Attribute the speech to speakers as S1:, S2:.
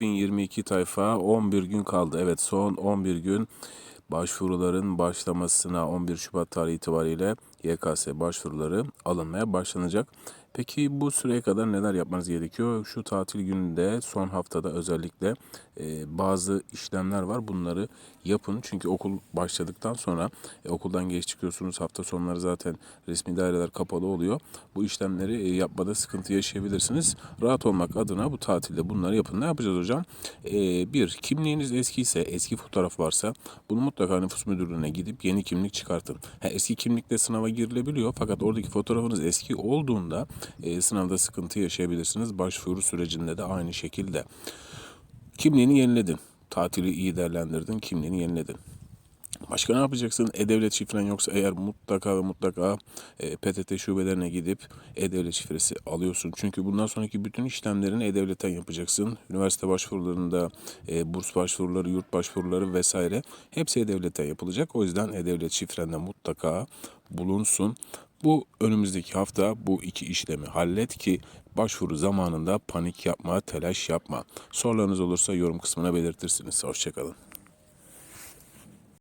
S1: 2022 tayfa 11 gün kaldı. Evet son 11 gün başvuruların başlamasına 11 Şubat tarihi itibariyle YKS başvuruları alınmaya başlanacak. Peki bu süreye kadar neler yapmanız gerekiyor? Şu tatil gününde son haftada özellikle e, bazı işlemler var. Bunları yapın. Çünkü okul başladıktan sonra e, okuldan geç çıkıyorsunuz. Hafta sonları zaten resmi daireler kapalı oluyor. Bu işlemleri e, yapmada sıkıntı yaşayabilirsiniz. Rahat olmak adına bu tatilde bunları yapın. Ne yapacağız hocam? E, bir, kimliğiniz eskiyse, eski fotoğraf varsa bunu mutlaka nüfus müdürlüğüne gidip yeni kimlik çıkartın. Ha, eski kimlikle sınava girilebiliyor fakat oradaki fotoğrafınız eski olduğunda e, sınavda sıkıntı yaşayabilirsiniz. Başvuru sürecinde de aynı şekilde. Kimliğini yeniledin. Tatili iyi değerlendirdin. Kimliğini yeniledin. Başka ne yapacaksın? E-Devlet şifren yoksa eğer mutlaka ve mutlaka e, PTT şubelerine gidip E-Devlet şifresi alıyorsun. Çünkü bundan sonraki bütün işlemlerini E-Devlet'ten yapacaksın. Üniversite başvurularında e, burs başvuruları, yurt başvuruları vesaire hepsi E-Devlet'ten yapılacak. O yüzden E-Devlet şifrende mutlaka bulunsun. Bu önümüzdeki hafta bu iki işlemi hallet ki başvuru zamanında panik yapma, telaş yapma. Sorularınız olursa yorum kısmına belirtirsiniz. Hoşçakalın.